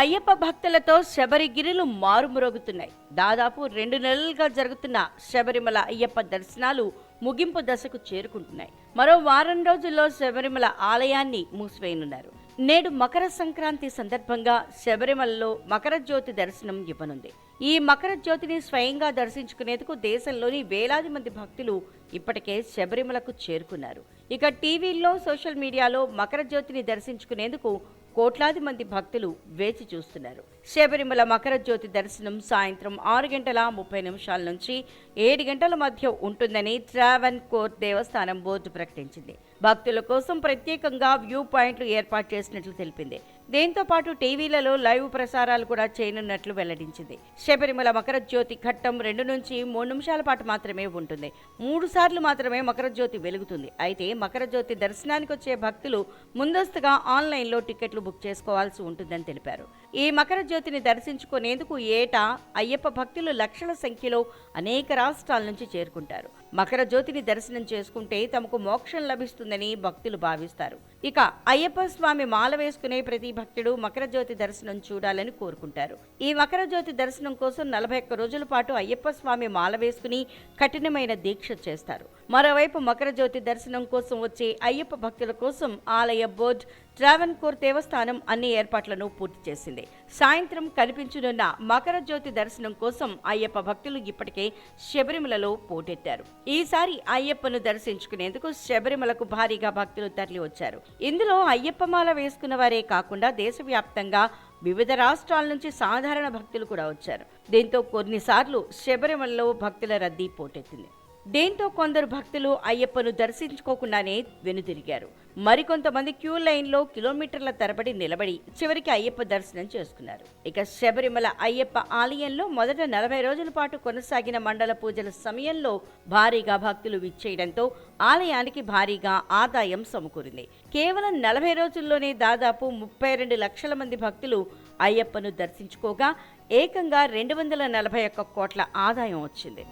అయ్యప్ప భక్తులతో శబరిగిరిలు మారుమ్రోగుతున్నాయి. దాదాపు రెండు నెలలుగా జరుగుతున్న శబరిమల అయ్యప్ప దర్శనాలు ముగింపు దశకు చేరుకుంటున్నాయి. మరో వారం రోజుల్లో శబరిమల ఆలయాన్ని మూసివేయనున్నారు. నేడు మకర సంక్రాంతి సందర్భంగా శబరిమలలో మకర జ్యోతి దర్శనం ఇవ్వనుంది. ఈ మకర జ్యోతిని స్వయంగా దర్శించుకునేందుకు దేశంలోని వేలాది మంది భక్తులు ఇప్పటికే శబరిమలకు చేరుకున్నారు. ఇక టీవీల్లో సోషల్ మీడియాలో మకర జ్యోతిని దర్శించుకునేందుకు కోట్లాది మంది భక్తులు వేచి చూస్తున్నారు. శబరిమల మకర జ్యోతి దర్శనం సాయంత్రం ఆరు గంటల ముప్పై నిమిషాల నుంచి ఏడు గంటల మధ్య ఉంటుందని ట్రావెన్ కోర్ దేవస్థానం బోర్డు ప్రకటించింది. భక్తుల కోసం ప్రత్యేకంగా వ్యూ పాయింట్లు ఏర్పాటు చేసినట్లు తెలిపింది. దీంతో పాటు టీవీలలో లైవ్ ప్రసారాలు కూడా చేయనున్నట్లు వెల్లడించింది. శబరిమల మకర జ్యోతి ఘట్టం రెండు నుంచి మూడు నిమిషాల పాటు మాత్రమే ఉంటుంది. మూడు సార్లు మాత్రమే మకర జ్యోతి వెలుగుతుంది. అయితే మకర జ్యోతి దర్శనానికి వచ్చే భక్తులు ముందస్తుగా ఆన్లైన్లో టికెట్లు బుక్ చేసుకోవాల్సి ఉంటుందని తెలిపారు. ఈ మకర జ్యోతిని దర్శించుకునేందుకు ఏటా అయ్యప్ప భక్తులు లక్షల సంఖ్యలో అనేక రాష్ట్రాల నుంచి చేరుకుంటారు. మకర జ్యోతిని దర్శనం చేసుకుంటే తమకు మోక్షం లభిస్తుందని భక్తులు భావిస్తారు. ఇక అయ్యప్ప స్వామి మాల వేసుకునే ప్రతి భక్తుడు మకర జ్యోతి దర్శనం చూడాలని కోరుకుంటారు. ఈ మకర జ్యోతి దర్శనం కోసం నలభై ఒక్క రోజుల పాటు అయ్యప్ప స్వామి మాల వేసుకుని కఠినమైన దీక్ష చేస్తారు. మరోవైపు మకర జ్యోతి దర్శనం కోసం వచ్చే అయ్యప్ప భక్తుల కోసం ఆలయ బోర్డు ట్రావెన్కోర్ దేవస్థానం అన్ని ఏర్పాట్లను పూర్తి చేసింది. సాయంత్రం కనిపించనున్న మకర జ్యోతి దర్శనం కోసం అయ్యప్ప భక్తులు ఇప్పటికే శబరిమలలో పోటెత్తారు. ఈసారి అయ్యప్పను దర్శించుకునేందుకు శబరిమలకు భారీగా భక్తులు తరలి వచ్చారు ఇందులో అయ్యప్పమాల వేసుకున్న వారే కాకుండా దేశవ్యాప్తంగా వివిధ రాష్ట్రాల నుంచి సాధారణ భక్తులు కూడా వచ్చారు. దీంతో కొన్నిసార్లు శబరిమలలో భక్తుల రద్దీ పోటెత్తింది. దీంతో కొందరు భక్తులు అయ్యప్పను దర్శించుకోకుండానే వెనుదిరిగారు. మరికొంతమంది క్యూ లైన్లో కిలోమీటర్ల తరబడి నిలబడి చివరికి అయ్యప్ప దర్శనం చేసుకున్నారు. ఇక శబరిమల అయ్యప్ప ఆలయంలో మొదట నలభై రోజుల పాటు కొనసాగిన మండల పూజల సమయంలో భారీగా భక్తులు విచ్చేయడంతో ఆలయానికి భారీగా ఆదాయం సమకూరింది. కేవలం నలభై రోజుల్లోనే దాదాపు ముప్పై రెండు లక్షల మంది భక్తులు అయ్యప్పను దర్శించుకోగా ఏకంగా రెండు వందల నలభై ఒక్క కోట్ల ఆదాయం వచ్చింది.